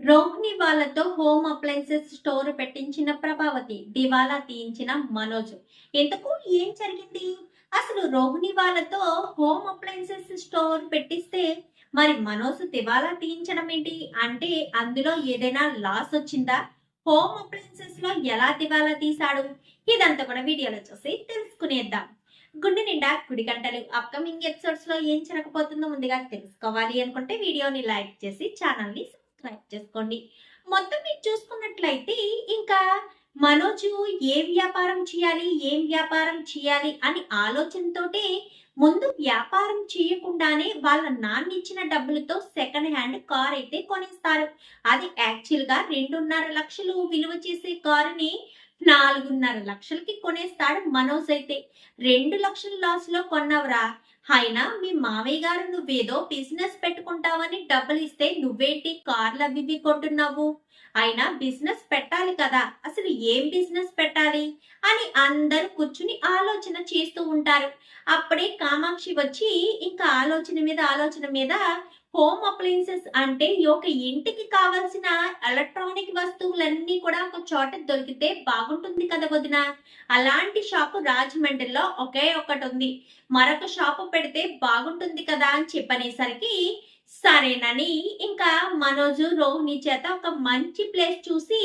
రోహిణి వాళ్ళతో home appliances store పెట్టించిన ప్రభావతి దివాలా తీయించిన మనోజ్. ఎందుకు? ఏం జరిగింది? అసలు రోహిణి వాళ్ళతో హోమ్ అప్లయన్సెస్ స్టోర్ పెట్టిస్తే మరి మనోజ్ దివాలా తీయించడం ఏంటి? అంటే అందులో ఏదైనా లాస్ వచ్చిందా? హోమ్ అప్లయన్సెస్లో ఎలా దివాలా తీశాడు? ఇదంతా కూడా వీడియోలో చూసి తెలుసుకునేద్దాం. గుండె నిండా కుడి గంటలు అప్కమింగ్ ఎపిసోడ్స్లో ఏం జరగబోతుందో ముందుగా తెలుసుకోవాలి అనుకుంటే వీడియోని లైక్ చేసి ఛానల్ని సబ్స్క్రైబ్ చేసుకోండి. మొత్తం మీరు చూసుకున్నట్లయితే ఇంకా మనోజు ఏ వ్యాపారం చేయాలి ఏం వ్యాపారం చేయాలి అని ఆలోచనతోటే ముందు వ్యాపారం చేయకుండానే వాళ్ళ నాన్న ఇచ్చిన డబ్బులతో సెకండ్ హ్యాండ్ కార్ అయితే కొనేస్తారు. అది యాక్చువల్గా రెండున్నర లక్షలు విలువ చేసే కారుని నాలుగున్నర లక్షలకి కొనేస్తాడు మనోజ్ అయితే. రెండు లక్షల లాస్లో కొన్నవరా. అయినా మీ మావయ్య గారు నువ్వేదో బిజినెస్ పెట్టుకుంటావని డబ్బులు ఇస్తే నువ్వేంటి కార్లు అవి ఇవి కొంటున్నావు? అయినా బిజినెస్ పెట్టాలి కదా. అసలు ఏం బిజినెస్ పెట్టాలి? అని అందరూ కూర్చుని ఆలోచన చేస్తూ ఉంటారు. అప్పుడే కామాక్షి వచ్చి ఇంకా ఆలోచన మీద ఆలోచన మీద హోమ్ అప్లయన్సెస్ అంటే ఒక ఇంటికి కావాల్సిన ఎలక్ట్రానిక్ వస్తువులన్నీ కూడా ఒక చోట దొరికితే బాగుంటుంది కదా వదిన. అలాంటి షాపు రాజమండ్రిలో ఒకే ఒకటి ఉంది. మరొక షాపు పెడితే బాగుంటుంది కదా అని చెప్పనేసరికి సరేనని ఇంకా మనోజు రోహిణి చేత ఒక మంచి ప్లేస్ చూసి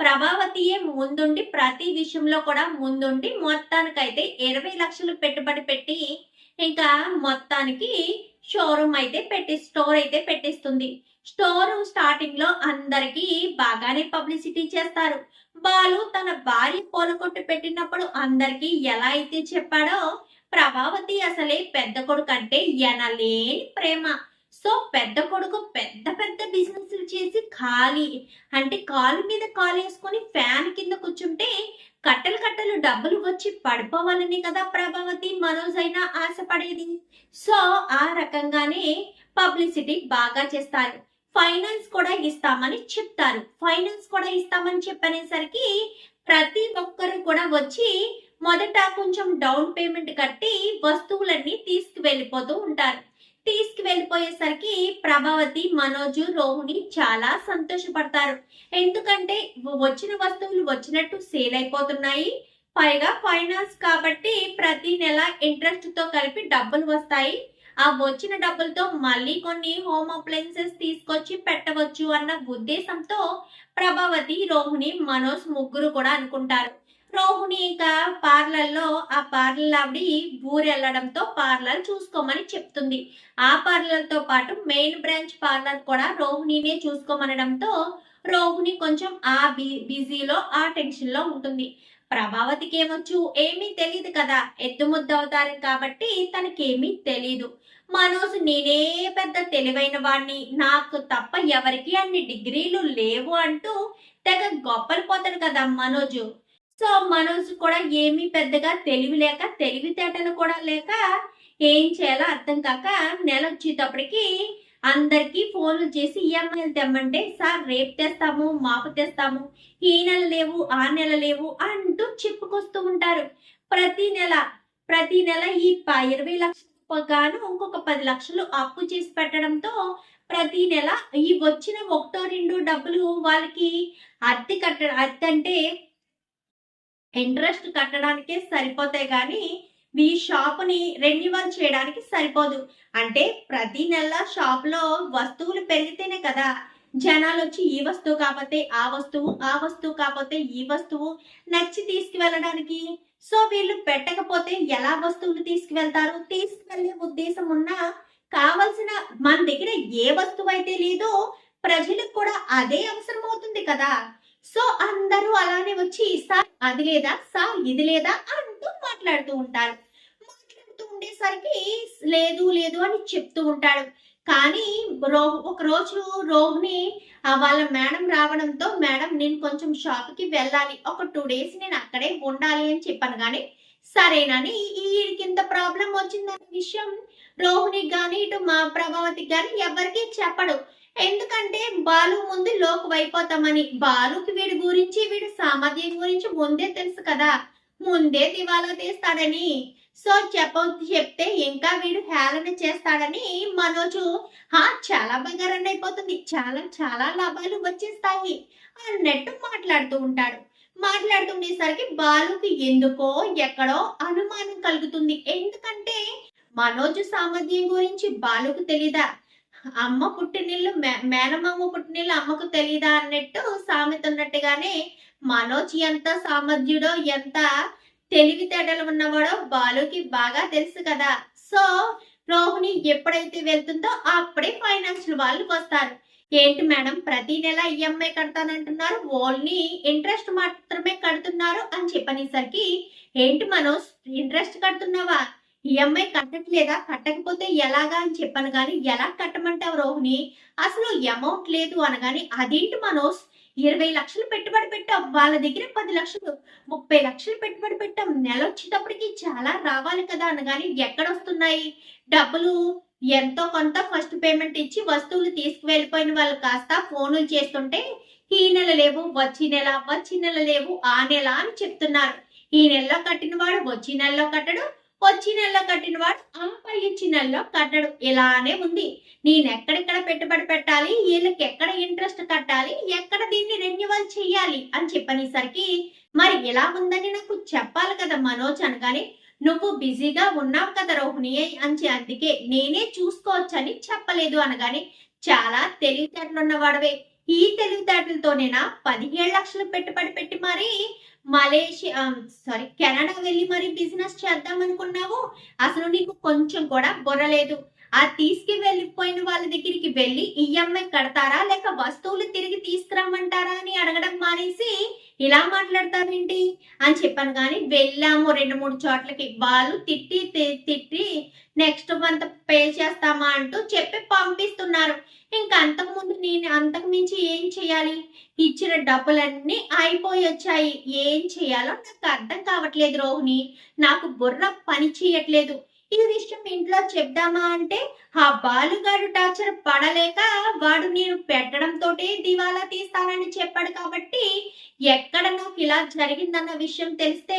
ప్రభావతియే ముందుండి ప్రతి విషయంలో కూడా ముందుండి మొత్తానికైతే ఇరవై లక్షలు పెట్టుబడి పెట్టి ఇంకా మొత్తానికి షోరూమ్ అయితే పెట్టి స్టోర్ అయితే పెట్టిస్తుంది. స్టోర్ స్టార్టింగ్లో అందరికి బాగానే పబ్లిసిటీ చేస్తారు. బాలు తన భార్య పూలకొట్టు పెట్టినప్పుడు అందరికి ఎలా అయితే చెప్పాడో ప్రభావతి అసలే పెద్ద కొడుకు అంటే ఎనలేని ప్రేమ. సో పెద్ద కొడుకు పెద్ద పెద్ద బిజినెస్ చేసి ఖాళీ అంటే కాలు మీద కాలు వేసుకొని ఫ్యాన్ కింద కూర్చుంటే కట్టలు కట్టలు డబ్బులు వచ్చి పడిపోవాలని కదా ప్రభావతి. మనోజ్ అయినా ఆశపడేది. సో ఆ రకంగానే పబ్లిసిటీ బాగా చేస్తారు. ఫైనాన్స్ కూడా ఇస్తామని చెప్తారు. ఫైనాన్స్ కూడా ఇస్తామని చెప్పనేసరికి ప్రతి ఒక్కరు కూడా వచ్చి మొదట కొంచెం డౌన్ పేమెంట్ కట్టి వస్తువులన్నీ తీసుకువెళ్ళిపోతూ ఉంటారు. తీసుకువెళ్ళిపోయేసరికి ప్రభావతి మనోజు రోహిణి చాలా సంతోషపడతారు. ఎందుకంటే వచ్చిన వస్తువులు వచ్చినట్టు సేల్ అయిపోతున్నాయి పైగా ఫైనాన్స్ కాబట్టి ప్రతి నెల ఇంట్రెస్ట్తో కలిపి డబ్బులు వస్తాయి. ఆ వచ్చిన డబ్బులతో మళ్ళీ కొన్ని హోమ్ అప్లయన్సెస్ తీసుకొచ్చి పెట్టవచ్చు అన్న ఉద్దేశంతో ప్రభావతి రోహిణి మనోజ్ ముగ్గురు కూడా అనుకుంటారు. రోహిణి ఇంకా పార్లర్లో ఆ పార్లర్ ఆవిడ ఊరు పార్లర్ చూసుకోమని చెప్తుంది. ఆ పార్లర్తో పాటు మెయిన్ బ్రాంచ్ పార్లర్ కూడా రోహిణినే చూసుకోమనడంతో రోహిణి కొంచెం ఆ బి- బిజీలో ఆ టెన్షన్లో ఉంటుంది. ప్రభావతికి ఏమొచ్చు ఏమీ తెలియదు కదా. ఎద్దుముద్దు అవుతారు కాబట్టి తనకేమీ తెలీదు. మనోజ్ నేనే పెద్ద తెలివైన వాడిని నాకు తప్ప ఎవరికి అన్ని డిగ్రీలు లేవు అంటూ తెగ గొప్పలు పోతాడు కదా మనోజు. సో మనసు కూడా ఏమీ పెద్దగా తెలివి లేక తెలివితేటలు కూడా లేక ఏం చేయాలో అర్థం కాక నెల వచ్చేటప్పటికి అందరికీ ఫోన్లు చేసి ఈఎంఐలు తెమ్మంటే సార్ రేపు తెస్తాము మాపు తెస్తాము ఈ నెల లేవు ఆ నెల లేవు అంటూ చెప్పుకొస్తూ ఉంటారు. ప్రతి నెల ప్రతి నెల ఈ ఇరవై లక్షలు గాను ఇంకొక పది లక్షలు అప్పు చేసి పెట్టడంతో ప్రతి నెల ఈ వచ్చిన ఒకటో రెండు డబ్బులు వాళ్ళకి అద్దె కట్ట అద్దె అంటే ఇంట్రెస్ట్ కట్టడానికే సరిపోతాయి కానీ మీ షాపుని రెన్యువల్ చేయడానికి సరిపోదు. అంటే ప్రతి నెల షాప్లో వస్తువులు పెరిగితేనే కదా జనాలు వచ్చి ఈ వస్తువు కాకపోతే ఆ వస్తువు ఆ వస్తువు కాకపోతే ఈ వస్తువు నచ్చి తీసుకువెళ్ళడానికి. సో వీళ్ళు పెట్టకపోతే ఎలా వస్తువులు తీసుకువెళ్తారు? తీసుకువెళ్ళే ఉద్దేశం ఉన్నా కావలసిన మన దగ్గర ఏ వస్తువు అయితే లేదో ప్రజలకు కూడా అదే అవసరం అవుతుంది కదా. సో అందరూ అలానే వచ్చి సార్ అది లేదా సార్ ఇది లేదా అంటూ మాట్లాడుతూ ఉంటారు. మాట్లాడుతూ ఉండేసరికి లేదు లేదు అని చెప్తూ ఉంటాడు. కానీ రో ఒక రోజు రోహిణి వాళ్ళ మేడం రావడంతో మేడం నేను కొంచెం షాప్కి వెళ్ళాలి. ఒక టూ డేస్ నేను అక్కడే ఉండాలి అని చెప్పాను. కానీ సరేనని ఈ కింద ప్రాబ్లం వచ్చిందనే విషయం రోహిణి కానీ ఇటు మా ప్రభావతికి కానీ ఎవరికి చెప్పడు. ఎందుకంటే బాలు ముందు లోకు అయిపోతామని. బాలుకి వీడి గురించి వీడి సామర్థ్యం గురించి ముందే తెలుసు కదా. ముందే దివాలా తీస్తాడని. సో చెప్ప చెప్తే ఇంకా వీడు హేళన చేస్తాడని మనోజు హా చాలా బంగారం అయిపోతుంది. చాలా చాలా లాభాలు వచ్చేస్తాయి అన్నట్టు మాట్లాడుతూ ఉంటాడు. మాట్లాడుతుండేసరికి బాలుకి ఎందుకో ఎక్కడో అనుమానం కలుగుతుంది. ఎందుకంటే మనోజు సామర్థ్యం గురించి బాలుకు తెలీదా? అమ్మ పుట్టినిల్లు మే- మేనమామ పుట్టినిల్లు అమ్మకు తెలీదా అన్నట్టు సామెత ఉన్నట్టుగానే మనోజ్ ఎంత సామర్థ్యుడో ఎంత తెలివితేటలు ఉన్నవాడో బాలుకి బాగా తెలుసు కదా. సో రోహిణి ఎప్పుడైతే వెళ్తుందో అప్పుడే ఫైనాన్షియల్ వాళ్ళు వస్తారు. ఏంటి మేడం ప్రతి నెల ఈఎంఐ కడతానంటున్నారు ఓన్లీ ఇంట్రెస్ట్ మాత్రమే కడుతున్నారు అని చెప్పనేసరికి ఏంటి మనోజ్ ఇంట్రెస్ట్ కడుతున్నావా? ఈఎంఐ కట్టట్లేదా? కట్టకపోతే ఎలాగా అని చెప్పాను కానీ ఎలా కట్టమంటావు రోహిణి? అసలు అమౌంట్ లేదు అనగాని అదేంటి మనోజ్? ఇరవై లక్షలు పెట్టుబడి పెట్టాం వాళ్ళ దగ్గర పది లక్షలు ముప్పై లక్షలు పెట్టుబడి పెట్టాం నెల వచ్చేటప్పటికి చాలా రావాలి కదా అనగాని ఎక్కడ వస్తున్నాయి డబ్బులు ఎంతో కొంత ఫస్ట్ పేమెంట్ ఇచ్చి వస్తువులు తీసుకువెళ్ళిపోయిన వాళ్ళు కాస్త ఫోనులు చేస్తుంటే ఈ నెల లేవు వచ్చి నెల వచ్చి నెల లేవు ఆ నెల అని చెప్తున్నారు. ఈ నెలలో కట్టిన వాడు వచ్చి నెలలో కట్టడు వచ్చి నెలలో కట్టిన వాడు ఆ ఇచ్చి నెలలో కట్టడు. ఇలానే ఉంది. నేను ఎక్కడెక్కడ పెట్టుబడి పెట్టాలి? వీళ్ళకి ఎక్కడ ఇంట్రెస్ట్ కట్టాలి? ఎక్కడ దీన్ని రెన్యువల్ చేయాలి అని చెప్పనేసరికి మరి ఎలా ఉందని నాకు చెప్పాలి కదా మనోజ్ అనగానే నువ్వు బిజీగా ఉన్నావు కదా రోహిణి అని అందుకే నేనే చూసుకోవచ్చని చెప్పలేదు అనగానే చాలా తెలివితేటలు ఉన్నవాడవే ఈ తెలివితేటలతోనేనా పదిహేడు లక్షలు పెట్టుబడి పెట్టి మరి మలేషియా సారీ కెనడా వెళ్ళి మరి బిజినెస్ చేద్దాం అనుకున్నావు అసలు నీకు కొంచెం కూడా బుర్రలేదు ఆ తీసుకు వెళ్ళిపోయిన వాళ్ళ దగ్గరికి వెళ్ళి ఈఎంఐ కడతారా? లేక వస్తువులు తిరిగి తీసుకురమ్మంటారా అని అడగడం మానేసి ఇలా మాట్లాడతారేంటి అని చెప్పాను కానీ వెళ్ళాము రెండు మూడు చోట్లకి. వాళ్ళు తిట్టి తిట్టి నెక్స్ట్ మంత్ పే చేస్తామా అంటూ చెప్పి పంపిస్తున్నారు. ఇంకా అంతకుముందు నేను అంతకు మించి ఏం చేయాలి? ఇచ్చిన డబ్బులన్నీ అయిపోయి వచ్చాయి. ఏం చేయాలో నాకు అర్థం కావట్లేదు రోహిణి. నాకు బుర్ర పని చేయట్లేదు. ఈ విషయం ఇంట్లో చెప్దామా అంటే ఆ బాలుగాడు టార్చర్ పడలేక వాడు నేను పెట్టడంతో దివాలా తీస్తానని చెప్పాడు కాబట్టి ఎక్కడ నాకు ఇలా జరిగిందన్న విషయం తెలిస్తే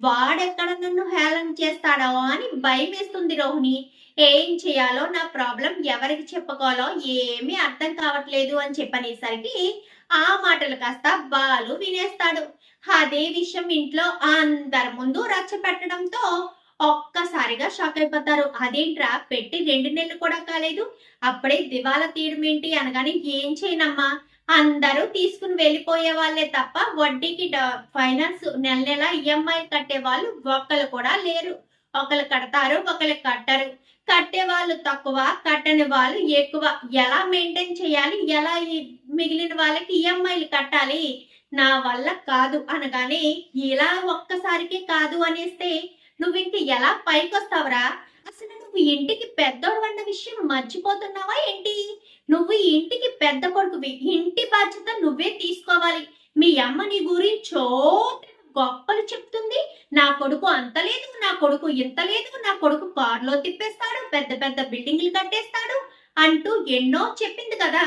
వాడెక్కడ నన్ను హేళన చేస్తాడో అని భయం వేస్తుంది రోహిణి. ఏం చేయాలో నా ప్రాబ్లం ఎవరికి చెప్పుకోవాలో ఏమీ అర్థం కావట్లేదు అని చెప్పనేసరికి ఆ మాటలు కాస్త బాలు వినేస్తాడు. అదే విషయం ఇంట్లో అందరి ముందు రచ్చ పెట్టడంతో ఒక్కసారిగా షాక్ అయిపోతారు. అదేంట్రా? పెట్టి రెండు నెలలు కూడా కాలేదు. అప్పుడే దివాలా తీయడం ఏంటి అనగానే ఏం చేయనమ్మా? అందరూ తీసుకుని వెళ్ళిపోయే వాళ్ళే తప్ప వడ్డీకి ఫైనాన్స్ నెల నెల ఈఎంఐ కట్టే వాళ్ళు ఒక్కరు కూడా లేరు. ఒకరు కడతారు ఒకరు కట్టరు. కట్టే వాళ్ళు తక్కువ కట్టని వాళ్ళు ఎక్కువ. ఎలా మెయింటైన్ చేయాలి? ఎలా మిగిలిన వాళ్ళకి ఈఎంఐలు కట్టాలి? నా వల్ల కాదు అనగానే ఇలా ఒక్కసారికి కాదు అనేస్తే నువ్వు ఇంక ఎలా పైకి వస్తావురా అసలు నువ్వు ఇంటికి పెద్దోడు అన్న విషయం మర్చిపోతున్నావా ఏంటి? నువ్వు ఇంటికి పెద్ద కొడుకువి. ఇంటి బాధ్యత నువ్వే తీసుకోవాలి. మీ అమ్మ నీ గురించి గొప్పలు చెప్తుంది. నా కొడుకు అంత లేదు నా కొడుకు ఇంత లేదు నా కొడుకు కారులో తిప్పేస్తాడు పెద్ద పెద్ద బిల్డింగ్లు కట్టేస్తాడు అంటూ ఎన్నో చెప్పింది కదా.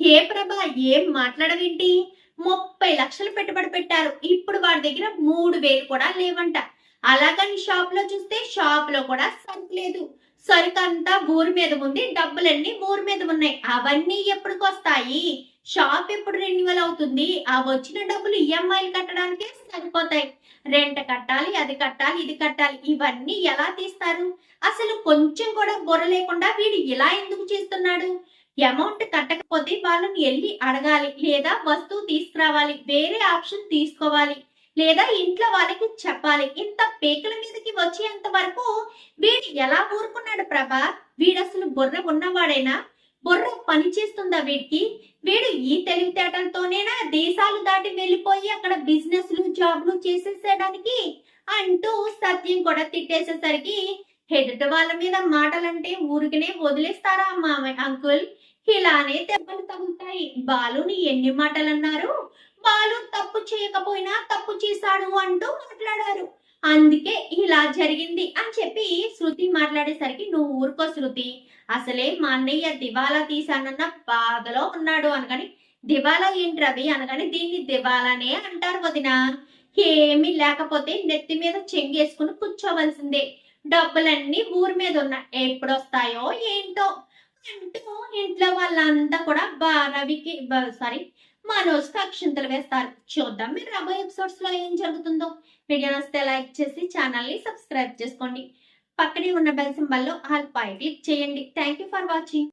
హే ప్రభా ఏం మాట్లాడవేంటి? ముప్పై లక్షలు పెట్టుబడి పెట్టారు. ఇప్పుడు వాడి దగ్గర మూడు వేలు కూడా లేవంట. అలాగని షాప్లో చూస్తే షాప్లో కూడా సరుకు లేదు. సరుకు అంతా ఊరి మీద ఉంది డబ్బులన్నీ ఊరి మీద ఉన్నాయి. అవన్నీ ఎప్పటికి వస్తాయి? షాప్ ఎప్పుడు రెన్యువల్ అవుతుంది? ఆ వచ్చిన డబ్బులు ఈఎంఐలు కట్టడానికే సరిపోతాయి. రెంట్ కట్టాలి అది కట్టాలి ఇది కట్టాలి ఇవన్నీ ఎలా తీస్తారు? అసలు కొంచెం కూడా బుర్ర లేకుండా వీడు ఇలా ఎందుకు చేస్తున్నాడు? అమౌంట్ కట్టకపోతే వాళ్ళని వెళ్ళి అడగాలి లేదా వస్తువు తీసుకురావాలి వేరే ఆప్షన్ తీసుకోవాలి. లేదా ఇంట్లో వాళ్ళకి చెప్పాలి. ఇంత పేకల మీదకి వచ్చేంత వరకు వీడు ఎలా ఊరుకున్నాడు ప్రభా? వీడు అసలు బుర్ర ఉన్నవాడేనా? బుర్ర పని చేస్తుందా వీడికి? వీడు ఈ తెలివితేటలతోనేనా దేశాలు దాటి వెళ్ళిపోయి అక్కడ బిజినెస్లు జాబ్లు చేసేసేయడానికి అంటూ సత్యం కూడా తిట్టేసేసరికి ఎదుటి వాళ్ళ మీద మాటలంటే ఊరికనే వదిలేస్తారా మామయ్య అంకుల్? ఇలానే దెబ్బలు తగులుతాయి. బాలుని ఎన్ని మాటలు అన్నారు బాలు తప్పు చేయకపోయినా తప్పు చేశాడు అంటూ మాట్లాడారు. అందుకే ఇలా జరిగింది అని చెప్పి శృతి మాట్లాడేసరికి నువ్వు ఊరుకో శృతి. అసలే మా అన్నయ్య దివాలా తీశానన్న బాధలో ఉన్నాడు అనగాని దివాలా ఏంటి రవి అనగాని దీన్ని దివాలానే అంటారు వదిన. ఏమీ లేకపోతే నెత్తి మీద చెంగేసుకుని కూర్చోవలసిందే. డబ్బులన్నీ ఊరి మీద ఉన్న ఎప్పుడొస్తాయో ఏంటో అంటూ ఇంట్లో వాళ్ళంతా కూడా బా రవికి సారీ మనోజ్కి అక్షింతలు వేస్తారు. చూద్దాం మీరు రాబోయే ఎపిసోడ్స్లో ఏం జరుగుతుందో. వీడియో నస్తే లైక్ చేసి ఛానల్ని సబ్స్క్రైబ్ చేసుకోండి. పక్కనే ఉన్న బెల్ సింబల్లో ఆల్ పై క్లిక్ చేయండి. Thank you for watching